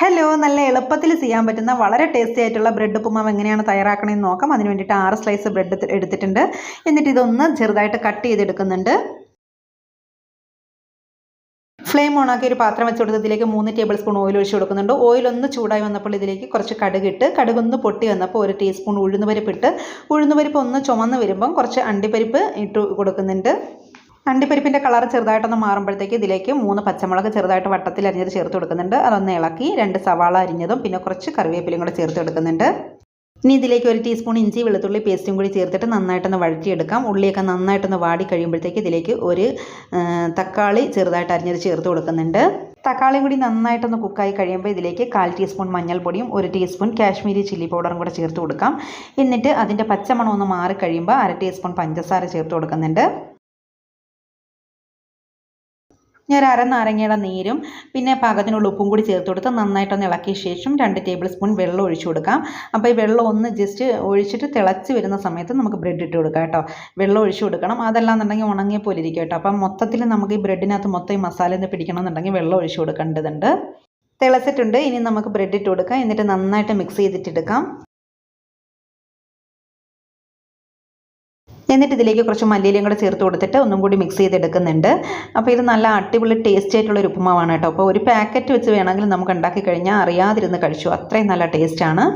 Hello നല്ല എളുപ്പത്തിൽ ചെയ്യാൻ പറ്റുന്ന വളരെ ടേസ്റ്റി ആയിട്ടുള്ള ബ്രെഡ് ഉപ്പുമാവ് എങ്ങനെയാണ് തയ്യാറാക്കണമെന്ന് നോക്കാം. അതിന് വേണ്ടിയിട്ട് ആറ് സ്ലൈസ് ബ്രെഡ് എടുത്തിട്ടുണ്ട്. എന്നിട്ട് ഇതൊന്ന് ചെറുതായിട്ട് കട്ട് ചെയ്തെടുക്കുന്നുണ്ട്. ഫ്ലെയിം ഓണാക്കി ഒരു പാത്രം വെച്ച് കൊടുത്ത് ഇതിലേക്ക് മൂന്ന് ടേബിൾ സ്പൂൺ ഓയിൽ ഒഴിച്ച് കൊടുക്കുന്നുണ്ട്. ഓയിൽ ഒന്ന് ചൂടായി വന്നപ്പോൾ ഇതിലേക്ക് കുറച്ച് കടുക് ഇട്ട് കടുക് ഒന്ന് പൊട്ടി വന്നപ്പോൾ ഒരു ടീസ്പൂൺ ഉഴുന്നുപരിപ്പ് ഇട്ട് ഉഴുന്നുപരിപ്പ് ഒന്ന് ചുമന്ന് വരുമ്പം കുറച്ച് അണ്ടിപ്പരിപ്പ് ഇട്ട് കൊടുക്കുന്നുണ്ട്. അണ്ടിപ്പരിപ്പിന്റെ കളർ ചെറുതായിട്ടൊന്ന് മാറുമ്പോഴത്തേക്ക് ഇതിലേക്ക് മൂന്ന് പച്ചമുളക് ചെറുതായിട്ട് വട്ടത്തിൽ അരിഞ്ഞത് ചേർത്ത് കൊടുക്കുന്നുണ്ട്. അതൊന്ന് ഇളക്കി രണ്ട് സവാള അരിഞ്ഞതും പിന്നെ കുറച്ച് കറിവേപ്പിലയും കൂടെ ചേർത്ത് കൊടുക്കുന്നുണ്ട്. ഇനി ഇതിലേക്ക് ഒരു ടീസ്പൂൺ ഇഞ്ചി വെളുത്തുള്ളി പേസ്റ്റും കൂടി ചേർത്തിട്ട് നന്നായിട്ടൊന്ന് വഴറ്റിയെടുക്കാം. ഉള്ളിയൊക്കെ നന്നായിട്ടൊന്ന് വാടി കഴിയുമ്പോഴത്തേക്ക് ഇതിലേക്ക് ഒരു തക്കാളി ചെറുതായിട്ട് അരിഞ്ഞത് ചേർത്ത് കൊടുക്കുന്നുണ്ട്. തക്കാളിയും കൂടി നന്നായിട്ടൊന്ന് കുക്കായി കഴിയുമ്പോൾ ഇതിലേക്ക് കാൽ ടീസ്പൂൺ മഞ്ഞൾപ്പൊടിയും ഒരു ടീസ്പൂൺ കാശ്മീരി ചില്ലി പൗഡറും കൂടെ ചേർത്ത് കൊടുക്കാം. എന്നിട്ട് അതിന്റെ പച്ചമണം ഒന്ന് മാറി കഴിയുമ്പോൾ അര ടീസ്പൂൺ പഞ്ചസാര ചേർത്ത് കൊടുക്കുന്നുണ്ട്. ഞാൻ അര നാരങ്ങയുടെ നീരും പിന്നെ പാകത്തിനുള്ള ഉപ്പും കൂടി ചേർത്ത് കൊടുത്ത് നന്നായിട്ടൊന്ന് ഇളക്കിയ ശേഷം രണ്ട് ടേബിൾ സ്പൂൺ വെള്ളം ഒഴിച്ചു കൊടുക്കാം. അപ്പോൾ ഈ വെള്ളം ഒന്ന് ജസ്റ്റ് ഒഴിച്ചിട്ട് തിളച്ച് വരുന്ന സമയത്ത് നമുക്ക് ബ്രെഡ് ഇട്ട് കൊടുക്കാം കേട്ടോ. വെള്ളം ഒഴിച്ചു കൊടുക്കണം. അതല്ലാന്നുണ്ടെങ്കിൽ ഉണങ്ങിയ പോലെ ഇരിക്കും കേട്ടോ. അപ്പം മൊത്തത്തിൽ നമുക്ക് ഈ ബ്രെഡിനകത്ത് മൊത്തം ഈ മസാല ഒന്ന് പിടിക്കണമെന്നുണ്ടെങ്കിൽ വെള്ളം ഒഴിച്ചു കൊടുക്കേണ്ടതുണ്ട്. തിളച്ചിട്ടുണ്ട്. ഇനി നമുക്ക് ബ്രെഡ് ഇട്ട് കൊടുക്കാം. എന്നിട്ട് നന്നായിട്ട് മിക്സ് ചെയ്തിട്ടെടുക്കാം എന്നിട്ട് ഇതിലേക്ക് കുറച്ച് മല്ലിയിലയും കൂടെ ചേർത്ത് കൊടുത്തിട്ട് ഒന്നും കൂടി മിക്സ് ചെയ്തെടുക്കുന്നുണ്ട്. അപ്പോൾ ഇത് നല്ല അടിപൊളി ടേസ്റ്റ് ആയിട്ടുള്ള ഒരു ഉപ്പുമാവാണ് കേട്ടോ. അപ്പോൾ ഒരു പാക്കറ്റ് വെച്ച് വേണമെങ്കിൽ നമുക്ക് ഉണ്ടാക്കി കഴിഞ്ഞാൽ അറിയാതിരുന്ന് കഴിച്ചു. അത്രയും നല്ല ടേസ്റ്റാണ്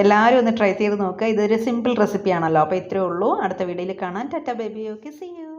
എല്ലാവരും ഒന്ന് ട്രൈ ചെയ്ത് നോക്കുക ഇതൊരു സിമ്പിൾ റെസിപ്പിയാണല്ലോ അപ്പോൾ ഇത്രയേ ഉള്ളൂ. അടുത്ത വീഡിയോയിൽ കാണാൻ tata baby okay see you